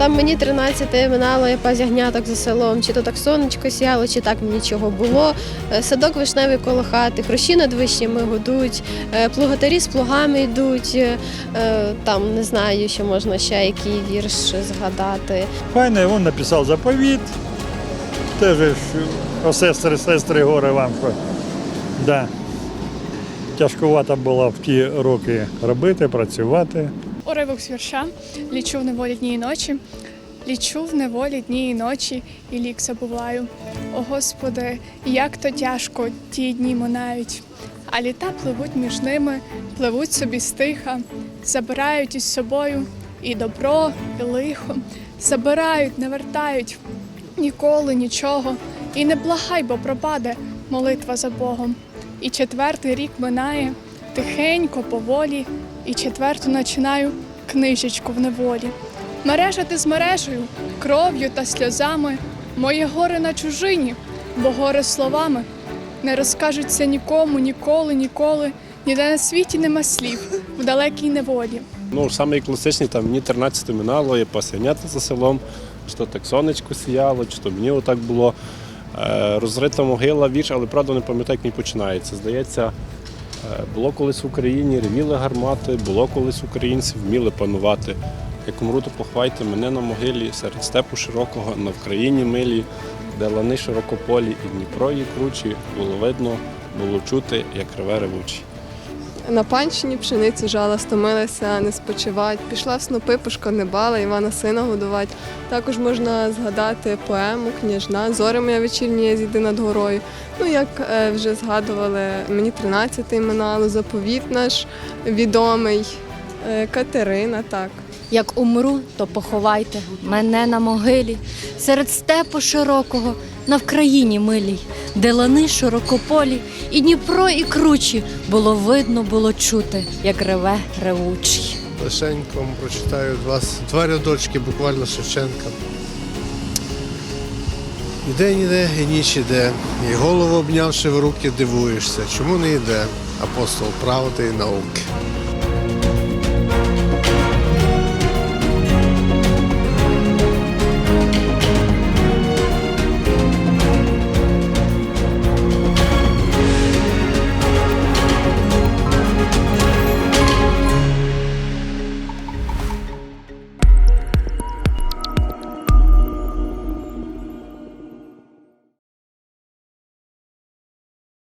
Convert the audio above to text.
Там мені 13 минало, я пас ягняток за селом, чи то так сонечко сіяло, чи так нічого було. Е, Садок вишневий коло хати, хрущі над вишнями гудуть, е, плугатарі з плугами йдуть. е, Там не знаю, що можна ще який вірш згадати. Файно, він написав заповіт. Теж о сестри, сестри горе вам. Да. Тяжкувато було в ті роки робити, працювати. Уривок з вірша. Лічу в неволі дні і ночі, лічу в неволі дні і ночі, і лік забуваю. О Господи, як то тяжко ті дні минають, а літа пливуть між ними, пливуть собі стиха, забирають із собою і добро, і лихо, забирають, не вертають ніколи нічого, і не благай, бо пропаде молитва за Богом. І четвертий рік минає тихенько, поволі, і четверту начинаю книжечку в неволі. Мережати з мережею, кров'ю та сльозами, моє горе на чужині, бо горе словами не розкажуться нікому, ніколи, ніколи, ніде на світі нема слів в далекій неволі. Ну, саме класичний, там мені 13 минало, я пасянята за селом, чи то так сонечко сіяло, чи то мені отак було. Е, Розрита могила, вірш, але правда не пам'ятаю, як він починається. Здається, було колись в Україні, ревіли гармати, було колись українці вміли панувати. Як умру, то похвайте мене на могилі серед степу широкого, на Вкраїні милі, де лани широкополі і Дніпро і кручі, було видно, було чути, як реве ревучі. На панщині пшеницю жала, стомилася не спочивать. Пішла в снопи, пошканебала, Івана сина годувати. Також можна згадати поему Княжна, зоре моя вечірня зійди над горою. Ну, як е, вже згадували, мені 13-й минало, заповіт наш відомий, Катерина, так. Як умру, то поховайте мене на могилі, серед степу широкого, на Вкраїні милій, де лани широкополі, і Дніпро, і кручі було видно, було чути, як реве ревучий. Лишенько вам прочитаю два, два рядочки буквально Шевченка. І день іде, і ніч іде, і голову обнявши в руки, дивуєшся, чому не йде апостол правди і науки.